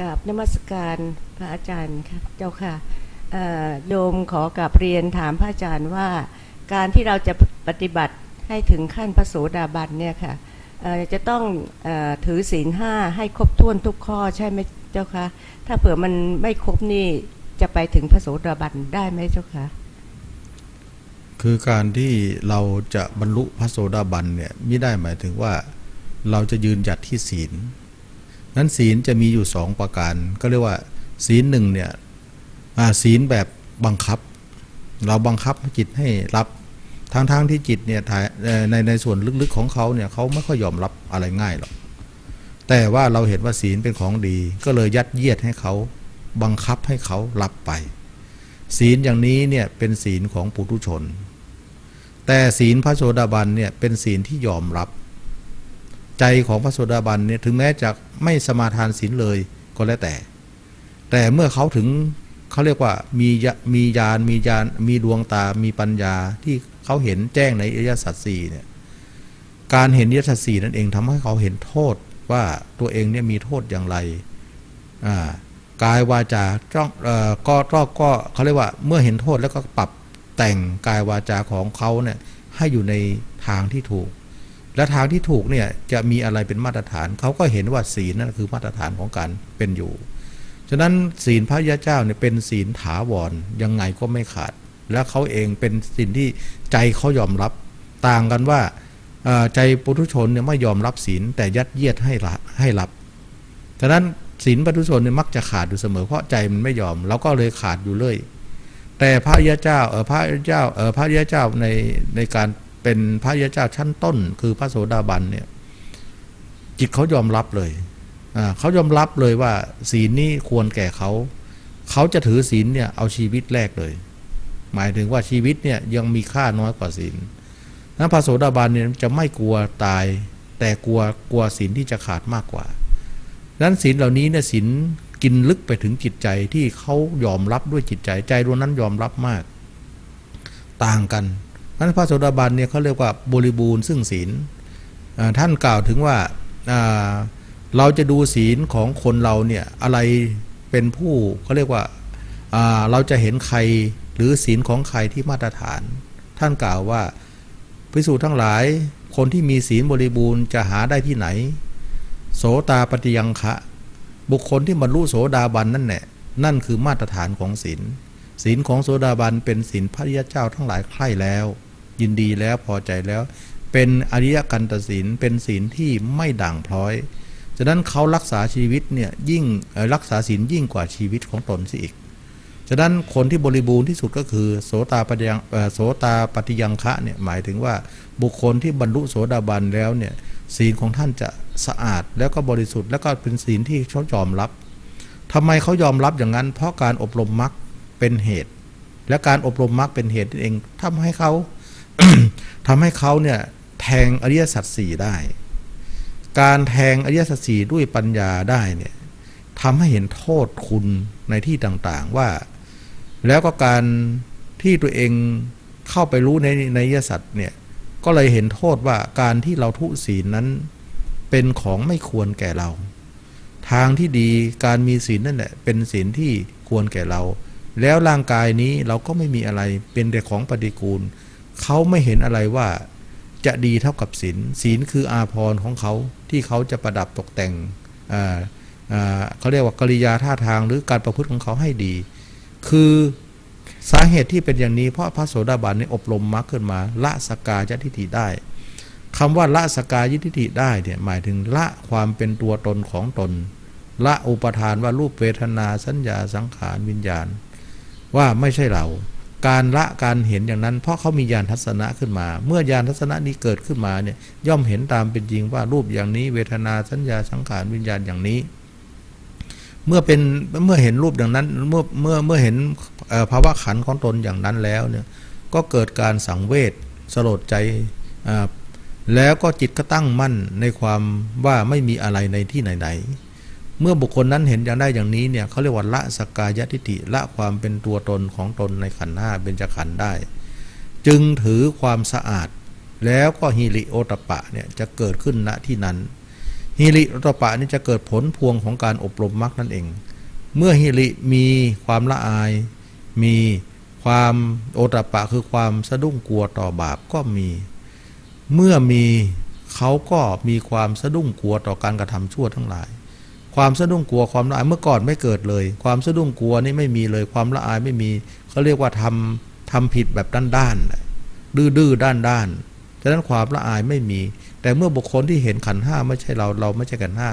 กับนมัสการพระอาจารย์ค่ะเจ้าค่ะโยมขอกับเรียนถามพระอาจารย์ว่า การที่เราจะปฏิบัติให้ถึงขั้นพระโสดาบันเนี่ยค่ะจะต้องอถือศีลห้าให้ครบถ้วนทุกข้อใช่ไหมเจ้าคะถ้าเผื่อมันไม่ครบนี่จะไปถึงพระโสดาบันได้ไหมเจ้าคะคือการที่เราจะบรรลุพระโสดาบันเนี่ยไม่ได้หมายถึงว่า เราจะยืนหยัดที่ศีล นั้นศีลจะมีอยู่สองประการ ก็เรียกว่า ศีลหนึ่งเนี่ยศีลแบบบังคับ เราบังคับจิตให้รับทางทางๆที่จิตเนี่ยในในส่วนลึกๆของเขาเนี่ยเขาไม่ค่อยยอมรับอะไรง่ายหรอกแต่ว่าเราเห็นว่าศีลเป็นของดี ก็เลยยัดเยียดให้เขาบังคับให้เขารับไป ศีลอย่างนี้เนี่ยเป็นศีลของปุถุชน แต่ศีลพระโสดาบันเนี่ยเป็นศีลที่ยอมรับ ใจของพระโสดาบันเนี่ยถึงแม้จะไม่สมาทานศีลเลยก็แล้วแต่ แต่เมื่อเขาถึงเขาเรียกว่ามียะมีญาณมีญาณมีดวงตามีปัญญาที่เขาเห็นแจ้งในอริยสัจสี่เนี่ยการเห็นอริยสัจสี่นั่นเองทำให้เขาเห็นโทษว่าตัวเองเนี่ยมีโทษอย่างไรอ่ากายวาจาจ้องเอ่อก็ก็ก็เขาเรียกว่าเมื่อเห็นโทษแล้วก็ปรับแต่งกายวาจาของเขาเนี่ยให้อยู่ในทางที่ถูก และทางที่ถูกเนี่ยจะมีอะไรเป็นมาตรฐาน เขาก็เห็นว่าศีลนั่นคือมาตรฐานของการเป็นอยู่ ฉะนั้นศีลพระยาเจ้าเนี่ยเป็นศีลถาวรยังไงก็ไม่ขาด และเขาเองเป็นสิ่งที่ใจเขายอมรับต่างกันว่าใจปุถุชนเนี่ยไม่ยอมรับศีลแต่ยัดเยียดให้ละให้รับ ฉะนั้นศีลปุถุชนเนี่ยมักจะขาดอยู่เสมอเพราะใจมันไม่ยอมเราก็เลยขาดอยู่เลย แต่พระยาเจ้าเออพระยาเจ้าเออพระยาเจ้าในในการ เป็นพระยาเจ้าชั้นต้น คือพระโสดาบันเนี่ยจิตเขายอมรับเลยเขายอมรับเลยว่าศีลนี้ควรแก่เขา เขาจะถือศีลเนี่ยเอาชีวิตแรกเลย หมายถึงว่าชีวิตเนี่ยยังมีค่าน้อยกว่าศีลนั้นพระโสดาบันเนี่ยจะไม่กลัวตาย แต่กลัวกลัวศีลที่จะขาดมากกว่านั้นศีลเหล่านี้เนี่ยศีลกินลึกไปถึงจิตใจที่เขายอมรับด้วยจิตใจใจดวงนั้นยอมรับมาก ต่างกัน นั้นพระโสดาบันเนี่ยเขาเรียกว่าบริบูรณ์ซึ่งศีลท่านกล่าวถึงว่าเราจะดูศีลของคนเราเนี่ยอะไรเป็นผู้เขาเรียกว่าอ่าเราจะเห็นใครหรือศีลของใครที่มาตรฐาน ท่านกล่าวว่าพิสูจน์ทั้งหลายคนที่มีศีลบริบูรณ์จะหาได้ที่ไหน โสตาปฏิยังคะ บุคคลที่บรรลุโสดาบันนั่นแหละนั่นคือมาตรฐานของศีล ศีลของโสดาบันเป็นศีลพระริยเจ้าทั้งหลายใคร่แล้ว ยินดีแล้วพอใจแล้ว เป็นอริยกันตศีลเป็นศีลที่ไม่ด่างพร้อยฉะนั้นเขารักษาชีวิตเนี่ยยิ่งรักษาศีลยิ่งกว่าชีวิตของตนสิอีกฉะนั้นคนที่บริบูรณ์ที่สุดก็คือ โสตาปฏิยังโสตาปฏิยังคะเนี่ยหมายถึงว่าบุคคลที่บรรลุโสดาบันแล้วเนี่ยศีลของท่านจะสะอาดแล้วก็บริสุทธิ์แล้วก็เป็นศีลที่เขายอมรับทำไมเขายอมรับอย่างนั้น เพราะการอบรมมรรค เป็นเหตุ และการอบรมมรรคเป็นเหตุนั่เองทำให้เขาทำให้เขาเนี่ยแทงอริยสัจสี่ได้ การแทงอริยสัจสี่ด้วยปัญญาได้เนี่ยทำให้เห็นโทษคุณในที่ต่างๆว่า แล้วก็การที่ตัวเองเข้าไปรู้ในในอริยสัจเนี่ยก็เลยเห็นโทษว่าการที่เราทุศีลนั้นเป็นของไม่ควรแก่เรา ทางที่ดีการมีศีลนั่นแหละเป็นศีลที่ควรแก่เรา แล้วร่างกายนี้เราก็ไม่มีอะไรเป็นแต่ของปฏิกูล เขาไม่เห็นอะไรว่าจะดีเท่ากับศีลศีลคืออาภรณ์ของเขาที่เขาจะประดับตกแต่งเขาเรียกว่ากริยาท่าทางหรือการประพฤติของเขาให้ดี คือสาเหตุที่เป็นอย่างนี้เพราะพระโสดาบันนี่อบรมมรรคขึ้นมา ละสกายทิฏฐิได้คำว่าละสกกายทิฏฐิได้เนี่ยหมายถึงละความเป็นตัวตนของตน ละอุปทานว่ารูปเวทนาสัญญาสังขารวิญญาณ ว่าไม่ใช่เรา การละการเห็นอย่างนั้น เพราะเขามีญาณทัศนะขึ้นมา เมื่อญาณทัศนะนี้เกิดขึ้นมาเนี่ยย่อมเห็นตามเป็นจริงว่ารูปอย่างนี้ เวทนาสัญญาสังขารวิญญาณอย่างนี้ เมื่อเป็นเมื่อเห็นรูปอย่างนั้น เมื่อเมื่อเมื่อเห็นภาวะขันของตนอย่างนั้นแล้วเนี่ยก็เกิดการสังเวชสลดใจแล้วก็จิตก็ตั้งมั่นในความว่าไม่มีอะไรในที่ไหนๆ เมื่อบุคคลนั้นเห็นอย่างได้อย่างนี้เนี่ยเขาเรียกว่าละสกายทิฏฐิละความเป็นตัวตนของตนในขันธ์ห้าเบญจขันธ์ได้ จึงถือความสะอาด แล้วก็ฮิริโอตปะเนี่ยจะเกิดขึ้นณที่นั้นฮิริโอตปะนี่จะเกิดผลพวงของการอบรมมรรคนั่นเอง เมื่อฮิริมีความละอาย มีความโอตปปะคือความสะดุ้งกลัวต่อบาปก็มี เมื่อมีเขาก็มีความสะดุ้งกลัวต่อการกระทำชั่วทั้งหลาย ความสะดุ้งกลัวความละอายเมื่อก่อนไม่เกิดเลย ความสะดุ้งกลัวนี่ไม่มีเลยความละอายไม่มีเขาเรียกว่าทำทำผิดแบบด้านๆดื้อดื้อด้านด้านฉะนั้นความละอายไม่มี แต่เมื่อบุคคลที่เห็นขันห้าไม่ใช่เราเราไม่ใช่ขันห้า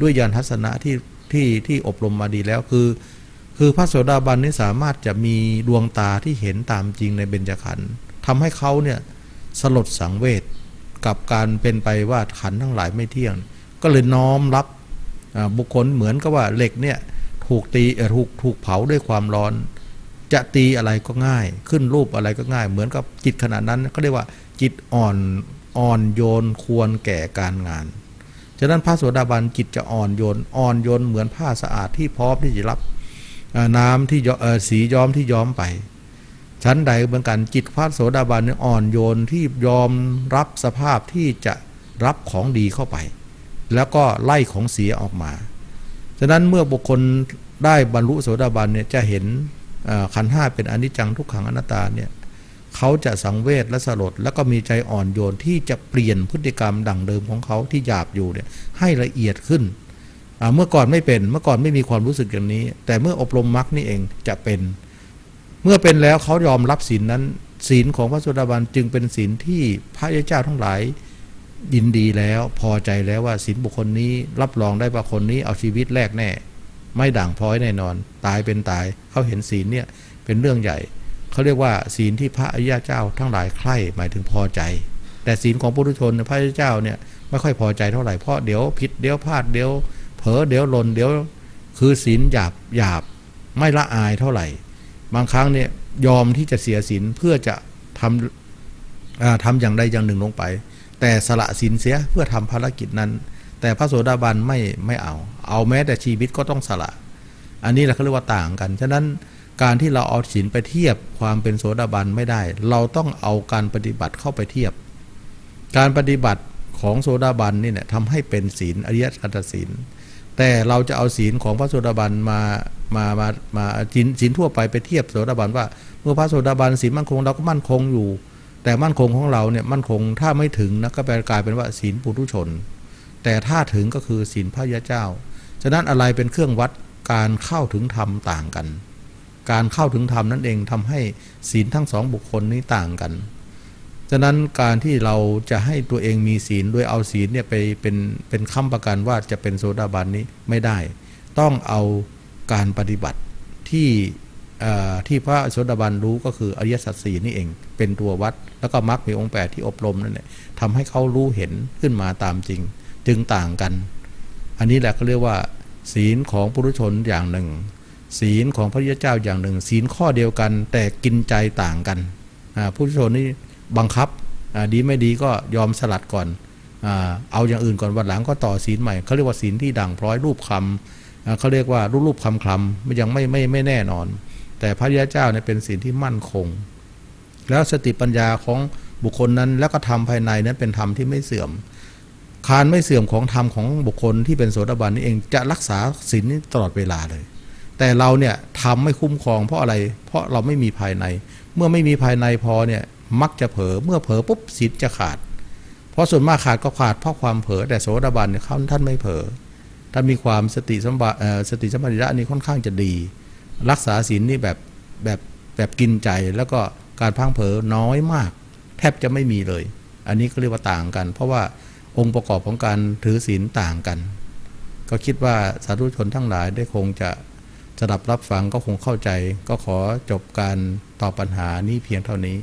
ด้วยยานทัศนะที่ที่ที่อบรมมาดีแล้วคือ คือพระโสดาบันนี่สามารถจะมีดวงตาที่เห็นตามจริงในเบญจขันธ์ทำให้เขาเนี่ยสลดสังเวชกับการเป็นไปว่าขันทั้งหลายไม่เที่ยง ก็เลยน้อมรับ บุคคลเหมือนกับว่าเหล็กเนี่ยถูกตีถูกถูกเผาด้วยความร้อน จะตีอะไรก็ง่าย ขึ้นรูปอะไรก็ง่าย เหมือนกับจิตขณะนั้นก็เรียกว่าจิตอ่อนอ่อนโยนควรแก่การงานฉะนั้นพระโสดาบันจิตจะอ่อนโยนอ่อนโยนเหมือนผ้าสะอาดที่พร้อมที่จะรับน้ำที่สีย้อมที่ย้อมไปชั้นใดเหมือนกันจิตพระโสดาบันนี่อ่อนโยนที่ยอมรับสภาพที่จะรับของดีเข้าไป แล้วก็ไล่ของเสียออกมา ฉะนั้นเมื่อบุคคลได้บรรลุโสดาบันเนี่ยจะเห็นขันห้าเป็นอนิจจังทุกขังอนัตตาเนี่ยเขาจะสังเวชและสลดแล้วก็มีใจอ่อนโยนที่จะเปลี่ยนพฤติกรรมดั่งเดิมของเขาที่หยาบอยู่เนี่ยให้ละเอียดขึ้น เมื่อก่อนไม่เป็นเมื่อก่อนไม่มีความรู้สึกอย่างนี้ แต่เมื่ออบรมมรรคนี่เองจะเป็น เมื่อเป็นแล้วเขายอมรับศีลนั้น ศีลของพระโสดาบันจึงเป็นศีลที่พระยาเจ้าทั้งหลาย ยินดีแล้วพอใจแล้วว่าศีลบุคคลนี้รับรองได้ว่าคนนี้เอาชีวิตแลกแน่ ไม่ด่างพร้อยแน่นอน ตายเป็นตายเขาเห็นศีลเนี่ยเป็นเรื่องใหญ่เขาเรียกว่าศีลที่พระอริยเจ้าทั้งหลายใคร่หมายถึงพอใจ แต่ศีลของปุถุชนพระอริยเจ้าเนี่ยไม่ค่อยพอใจเท่าไหร่เพราะเดี๋ยวผิดเดี๋ยวพลาดเดี๋ยวเผลอเดี๋ยวหล่นเดี๋ยวคือศีลหยาบหยาบไม่ละอายเท่าไหร่ บางครั้งเนี่ยยอมที่จะเสียศีลเพื่อจะทำทำอย่างใดอย่างหนึ่งลงไป แต่สละศีลเสียเพื่อทำภารกิจนั้น แต่พระโสดาบันไม่ไม่เอา เอาแม้แต่ชีวิตก็ต้องสละ อันนี้เราเขาเรียกว่าต่างกัน ฉะนั้นการที่เราเอาศีลไปเทียบความเป็นโสดาบันไม่ได้ เราต้องเอาการปฏิบัติเข้าไปเทียบ การปฏิบัติของโสดาบันนี่เนี่ยทำให้เป็นศีลอริยสัจศีลแต่เราจะเอาศีลของพระโสดาบันมา มา มา มาศีลศีลทั่วไปไปเทียบโสดาบันว่า เมื่อพระโสดาบันศีลมั่นคงเราก็มั่นคงอยู่ แต่มั่นคงของเราเนี่ยมั่นคงถ้าไม่ถึงนะก็แปลกลายเป็นว่าศีลปุถุชน แต่ถ้าถึงก็คือศีลพระยาเจ้า ฉะนั้นอะไรเป็นเครื่องวัดการเข้าถึงธรรมต่างกัน การเข้าถึงธรรมนั่นเองทำให้ศีลทั้งสองบุคคลนี้ต่างกัน ฉะนั้นการที่เราจะให้ตัวเองมีศีลโดยเอาศีลเนี่ยไปเป็นเป็นค้ำประกันว่าจะเป็นโสดาบันนี้ไม่ได้ ต้องเอาการปฏิบัติที่ ที่พระโสดาบันรู้ก็คืออริยสัจสี่นี่เอง เป็นตัววัด แล้วก็มรรคมีองค์แปดที่อบรมนั่นแหละทำให้เขารู้เห็นขึ้นมาตามจริง จึงต่างกัน อันนี้แหละเขาเรียกว่า ศีลของปุถุชนอย่างหนึ่ง ศีลของพระพุทธเจ้าอย่างหนึ่ง ศีลข้อเดียวกัน แต่กินใจต่างกันอ่าปุชนนี่บังคับดีไม่ดีก็ยอมสลัดก่อนอเอาอย่างอื่นก่อนวันหลังก็ต่อศีลใหม่เขาเรียกว่าศีลที่ด่างพร้อยรูปคำเขาเรียกว่ารูปรูปคำคำมันยังไม่ไม่ไม่แน่นอน แต่พระพุทธเจ้าเนี่ยเป็นศีลที่มั่นคง แล้วสติปัญญาของบุคคลนั้นแล้วก็ธรรมภายในนั้นเป็นธรรมที่ไม่เสื่อม คารไม่เสื่อมของธรรมของบุคคลที่เป็นโสดาบันนี่เองจะรักษาศีลนี้ตลอดเวลาเลย แต่เราเนี่ยทำไม่คุ้มครองเพราะอะไร เพราะเราไม่มีภายใน เมื่อไม่มีภายในพอเนี่ยมักจะเผลอเมื่อเผลอปุ๊บศีลจะขาด เพราะส่วนมากขาดก็ขาดเพราะความเผลอแต่โสดาบันเนี่ยเขาท่านไม่เผลอท่านมีความสติสัมปะเอ่อสติสัมปชัญญะนี่ค่อนข้างจะดี รักษาศีลนี่แบบแบบแบบกินใจแล้วก็การพังเผลอน้อยมาก แทบจะไม่มีเลย อันนี้ก็เรียกว่าต่างกัน เพราะว่าองค์ประกอบของการถือศีลต่างกัน ก็คิดว่าสาธุชนทั้งหลายได้คงจะสดับรับฟังก็คงเข้าใจ ก็ขอจบการตอบปัญหานี้เพียงเท่านี้